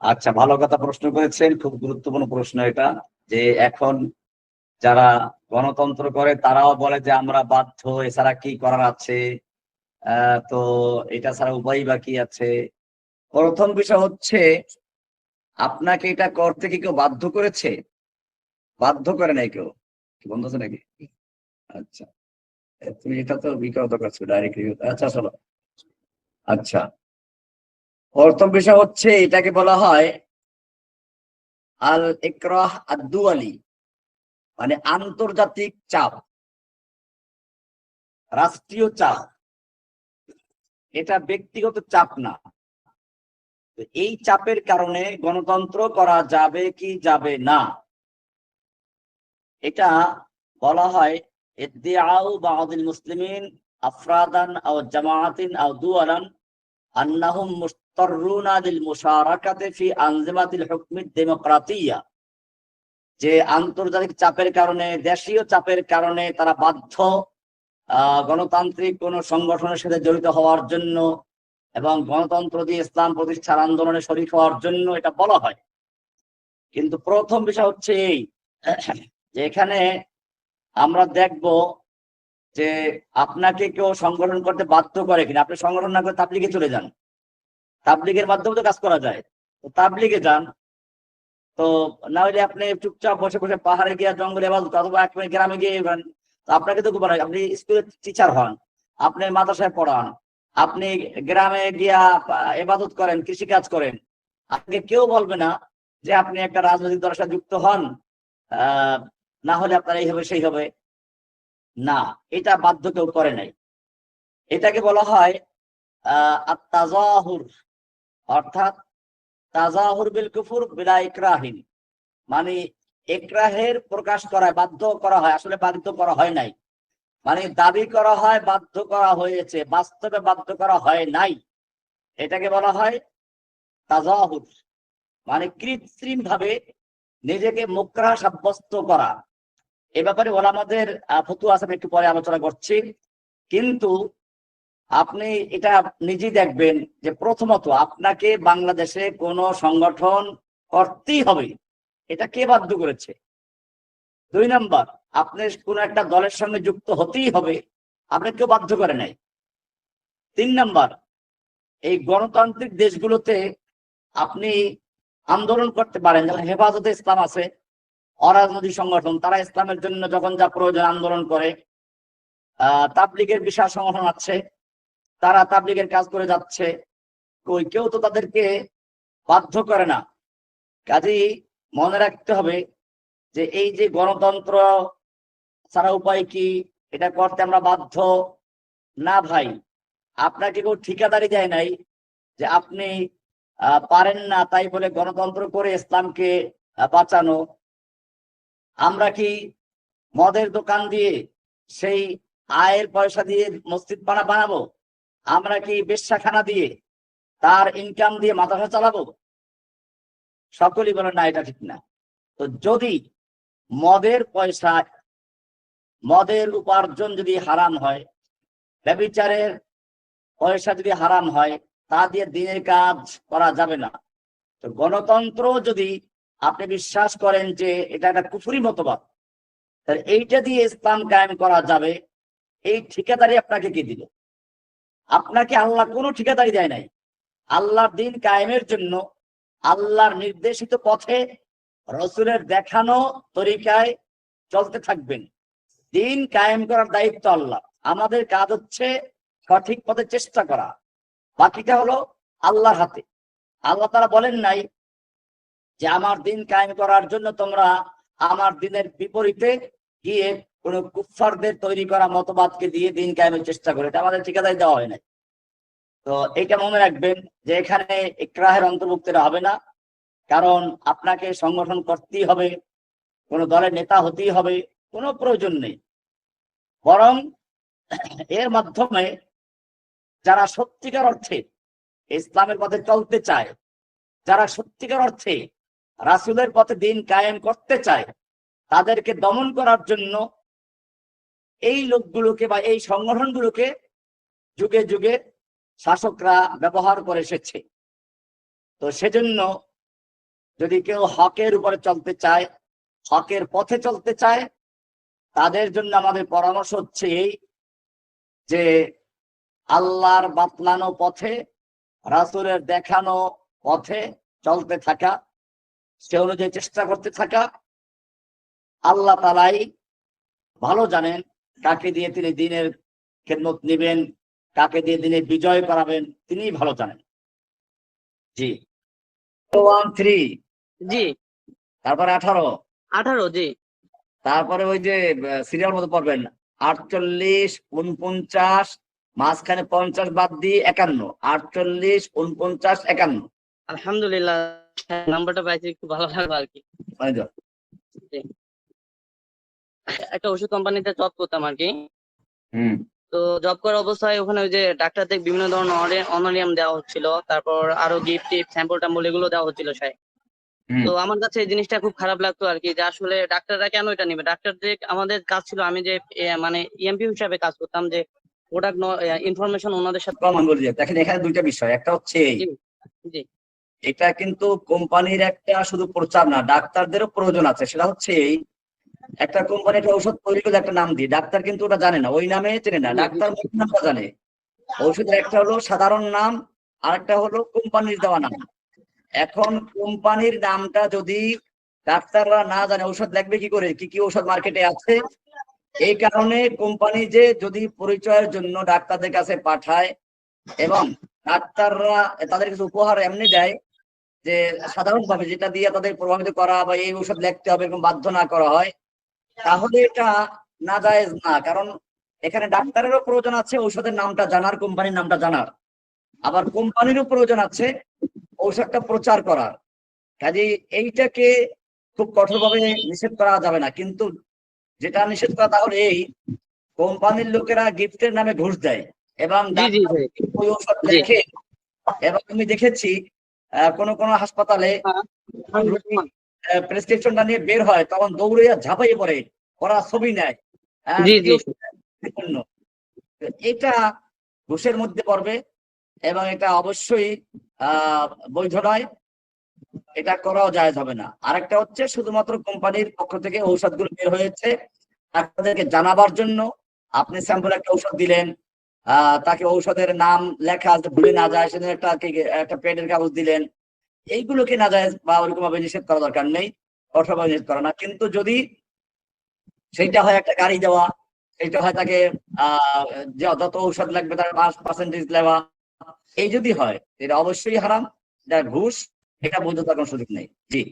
আচ্ছা ভালো কথা প্রশ্ন করেছেন, খুব গুরুত্বপূর্ণ প্রশ্ন এটা, যে এখন যারা গণতন্ত্র করে তারাও বলে যে আমরা বাধ্য, এছাড়া কি করার আছে? তো এটা ছাড়া উপায় বা কি আছে? প্রথম বিষয় হচ্ছে, আপনাকে এটা করতে কি কেউ বাধ্য করেছে? বাধ্য করে নাই কেউ? কি বন্ধ আছে নাকি? আচ্ছা তুমি এটা তো বিকৃত করছ ডাইরেক্টলি আচ্ছা চলো। আচ্ছা প্রথম বিষয় হচ্ছে এটাকে বলা হয় আল ইকরাহ আদুয়ালি মানে আন্তর্জাতিক চাপ, রাষ্ট্রীয় চাপ। এটা ব্যক্তিগত চাপ না। এই চাপের কারণে গণতন্ত্র করা যাবে কি যাবে না, এটা বলা হয় ইদ্দিআউ মুসলিমিন আফরাদান আও জামাআতিন আও দুয়ালান আন্নাহুম যে আন্তর্জাতিক চাপের কারণে, দেশীয় চাপের কারণে তারা বাধ্য গণতান্ত্রিক কোন সংগঠনের সাথে জড়িত হওয়ার জন্য এবং গণতন্ত্র দিয়ে ইসলাম প্রতিষ্ঠার আন্দোলনে শরিক হওয়ার জন্য এটা বলা হয়। কিন্তু প্রথম বিষয় হচ্ছে এই, যে এখানে আমরা দেখব যে আপনাকে কেউ সংগঠন করতে বাধ্য করে কিনা। আপনি সংগঠন না করে তাবলিগে চলে যান? তাবলিগের মাধ্যমে তো কাজ করা যায়। তো তাবলিগে যান। তো না হলে আপনি চুপচাপ বসে বসে পাহাড়ে গিয়ে জঙ্গলে বা অথবা গ্রামে গিয়ে আপনাকে তো বানায় আপনি স্কুলের টিচার হন, আপনি মাদ্রাসায় পড়ান, আপনি গ্রামে গিয়া এবাদত করেন কৃষি কাজ করেন। আপনাকে কেউ বলবে না যে আপনি একটা রাজনৈতিক দলের সাথে যুক্ত হন না হলে আপনার এই হবে, সেই হবে। না, এটা বাধ্য কেউ করে নাই। এটাকে বলা হয়, আহ তাজাহুর অর্থাৎ তাজাহুর বিল কুফুর বিলা ইকরাহিন। মানে ইকরাহের প্রকাশ করা বাধ্য করা হয়। আসলে বাধ্য করা হয় নাই। মানে দাবি করা হয়, বাধ্য করা হয়েছে। বাস্তবে বাধ্য করা হয় নাই। এটাকে বলা হয় তাজাহুর। মানে কৃত্রিম ভাবে নিজেকে মুকরা সাব্যস্ত করা। এ ব্যাপারে ওলামাদের ফতুয়া আছে একটু পরে আলোচনা করছি। কিন্তু আপনি এটা নিজেই দেখবেন যে প্রথমত আপনাকে বাংলাদেশে কোনো সংগঠন করতেই হবে। এটা কে বাধ্য করেছে? দুই নাম্বার, আপনি কোন একটা দলের সঙ্গে যুক্ত হতেই হবে, আপনি কেউ বাধ্য করে নাই। তিন নাম্বার, এই গণতান্ত্রিক দেশগুলোতে আপনি আন্দোলন করতে পারেন যেমন হেফাজতে ইসলাম আছে, অরাজনৈতিক সংগঠন, তারা ইসলামের জন্য যখন যা প্রয়োজন আন্দোলন করে, আহ, তাবলিগের বিশাল সংগঠন আছে তারা তাবলিগের কাজ করে যাচ্ছে। কই, কেউ তো তাদেরকে বাধ্য করে না। কাজেই মনে রাখতে হবে যে এই যে গণতন্ত্র ছাড়া উপায় কি? এটা করতে আমরা বাধ্য? না ভাই, আপনাকে কেউ ঠিকাদারি দেয় নাই যে আপনি পারেন না তাই বলে গণতন্ত্র করে ইসলামকে বাঁচানো। আমরা কি মদের দোকান দিয়ে সেই আয়ের পয়সা দিয়ে মসজিদ বানা, বানাবো? আমরা কি বেশ্যাখানা দিয়ে তার ইনকাম দিয়ে মাদ্রাসা চালাবো? সকলেই বলে না, এটা ঠিক না। তো যদি মদের পয়সা, মদের উপার্জন যদি হারাম হয়, ব্যবিচারের পয়সা যদি হারাম হয়, তা দিয়ে দিনের কাজ করা যাবে না। তো গণতন্ত্র যদি আপনি বিশ্বাস করেন যে এটা একটা কুফুরি মতবাদ এইটা দিয়ে ইসলাম কায়েম করা যাবে, এই ঠিকাদারি আপনাকে কি দিল আপনাকে আল্লাহ কোনো ঠিকাদারি দেয় নাই। আল্লাহর দিন কায়েমের জন্য আল্লাহর নির্দেশিত পথে রসুলের দেখানো তরিকায় চলতে থাকবেন। দিন কায়েম করার দায়িত্ব আল্লাহ। আমাদের কাজ হচ্ছে সঠিক পথে চেষ্টা করা। বাকিটা হলো আল্লাহর হাতে। আল্লাহ তারা বলেন নাই যে, আমার দিন কায়েম করার জন্য তোমরা আমার দিনের বিপরীতে গিয়ে কোন কুফারদের তৈরি করা মতবাদকে দিয়ে দিন কায়েমের চেষ্টা করে, এটা আমাদের ঠিকাদারি দেওয়া হয় নাই। তো এটা মনে রাখবেন যে এখানে ইকরাহের অন্তর্ভুক্ত হবে না, কারণ আপনাকে সংগঠন করতেই হবে, কোন দলের নেতা হতেই হবে, কোনো প্রয়োজন নেই। বরং এর মাধ্যমে যারা সত্যিকার অর্থে ইসলামের পথে চলতে চায়, যারা সত্যিকার অর্থে রাসুলের পথে দিন কায়েম করতে চায়, তাদেরকে দমন করার জন্য এই লোকগুলোকে বা এই সংগঠনগুলোকে যুগে যুগে শাসকরা ব্যবহার করে এসেছে। তো সেজন্য যদি কেউ হকের উপরে চলতে চায়, হকের পথে চলতে চায়, তাদের জন্য আমাদের পরামর্শ হচ্ছে এই যে আল্লাহর বাতলানো পথে, রাসূলের দেখানো পথে চলতে থাকা, সে অনুযায়ী চেষ্টা করতে থাকা। আল্লাহ তালাই ভালো জানেন কাকে দিয়ে তিনি দিনের খেদমত নেবেন কাকে দিয়ে দিনে বিজয় করাবেন তিনি ভালো জানেন। জি। ওয়ান থ্রি জি। তারপরে আঠারো। আঠারো জি। তারপরে ওই যে সিরিয়াল মতো পড়বেন। আটচল্লিশ উনপঞ্চাশ মাঝখানে পঞ্চাশ বাদ দিয়ে একান্ন। আটচল্লিশ উনপঞ্চাশ একান্ন। আলহামদুলিল্লাহ নাম্বারটা পাইছি একটু ভালো লাগল আর কি। একটা ওষুধ কোম্পানিতে জব করতাম আর কি। তো জব করার অবস্থায় ওখানে ওই যে ডাক্তারদের বিভিন্ন ধরনের অনারিয়াম দেওয়া হচ্ছিল তারপর আরও গিফট টিপ স্যাম্পল ট্যাম্পল এগুলো দেওয়া হচ্ছিল হুম। তো আমার কাছে এই জিনিসটা খুব খারাপ লাগতো আর কি যে আসলে ডাক্তাররা কেন এটা নেবে? ডাক্তারদের আমাদের কাজ ছিল আমি যে মানে ইএমপি হিসাবে কাজ করতাম যে প্রোডাক্ট ইনফরমেশন ওনাদের সাথে কমন বলে দিয়ে। দেখেন এখানে দুইটা বিষয় একটা হচ্ছে জি। এটা কিন্তু কোম্পানির একটা শুধু প্রচার না ডাক্তারদেরও প্রয়োজন আছে। সেটা হচ্ছে এই একটা কোম্পানি একটা ঔষধ তৈরি করে একটা নাম দিয়ে ডাক্তার কিন্তু ওটা জানে না ওই নামে চেনে না। ডাক্তার নামটা জানে। ঔষধের একটা হলো সাধারণ নাম আর একটা হলো কোম্পানির দেওয়া নাম। এখন কোম্পানির নামটা যদি ডাক্তাররা না জানে ঔষধ লাগবে কি করে? কি কি ঔষধ মার্কেটে আছে? এই কারণে কোম্পানি যে যদি পরিচয়ের জন্য ডাক্তারদের কাছে পাঠায় এবং ডাক্তাররা তাদের কিছু উপহার এমনি দেয় যে সাধারণভাবে যেটা দিয়ে তাদের প্রভাবিত করা বা এই ঔষধ লিখতে হবে এরকম বাধ্য না করা হয় তাহলে এটা না জায়েজ না কারণ এখানে ডাক্তারেরও প্রয়োজন আছে ঔষধের নামটা জানার কোম্পানির নামটা জানার। আবার কোম্পানিরও প্রয়োজন আছে ঔষধটা প্রচার করার। কাজে এইটাকে খুব কঠোরভাবে নিষেধ করা যাবে না কিন্তু যেটা নিষেধ করা তাহলে এই কোম্পানির লোকেরা গিফটের নামে ঘুষ দেয় এবং ওই ঔষধ। লেখে এবং আমি দেখেছি কোনো কোনো হাসপাতালে প্রেসক্রিপশনটা নিয়ে বের হয় তখন দৌড়ে ঝাঁপাইয়ে পড়ে ওরা ছবি নেয়। এটা ঘুষের মধ্যে পড়বে এবং এটা অবশ্যই বৈধ নয়। এটা করাও জায়েজ হবে না। আরেকটা হচ্ছে শুধুমাত্র কোম্পানির পক্ষ থেকে ঔষধগুলো বের হয়েছে। আপনাদেরকে জানাবার জন্য আপনি স্যাম্পল একটা ঔষধ দিলেন আহ তাকে ঔষধের নাম লেখা ভুলে না যায় সেজন্য একটা কি- একটা পেডের কাগজ দিলেন। এইগুলোকে না যায় বা ওরকম ভাবে নিষেধ করা দরকার নেই কঠোরভাবে নিষেধ করা না। কিন্তু যদি সেইটা হয় একটা গাড়ি দেওয়া, সেইটা হয় তাকে আহ যত ঔষধ লাগবে তার পাঁচ পার্সেন্টেজ লেওয়া এই যদি হয়, এটা অবশ্যই হারাম, এটা ঘুষ, এটা বৈধতার কোনো সুযোগ নেই। জি।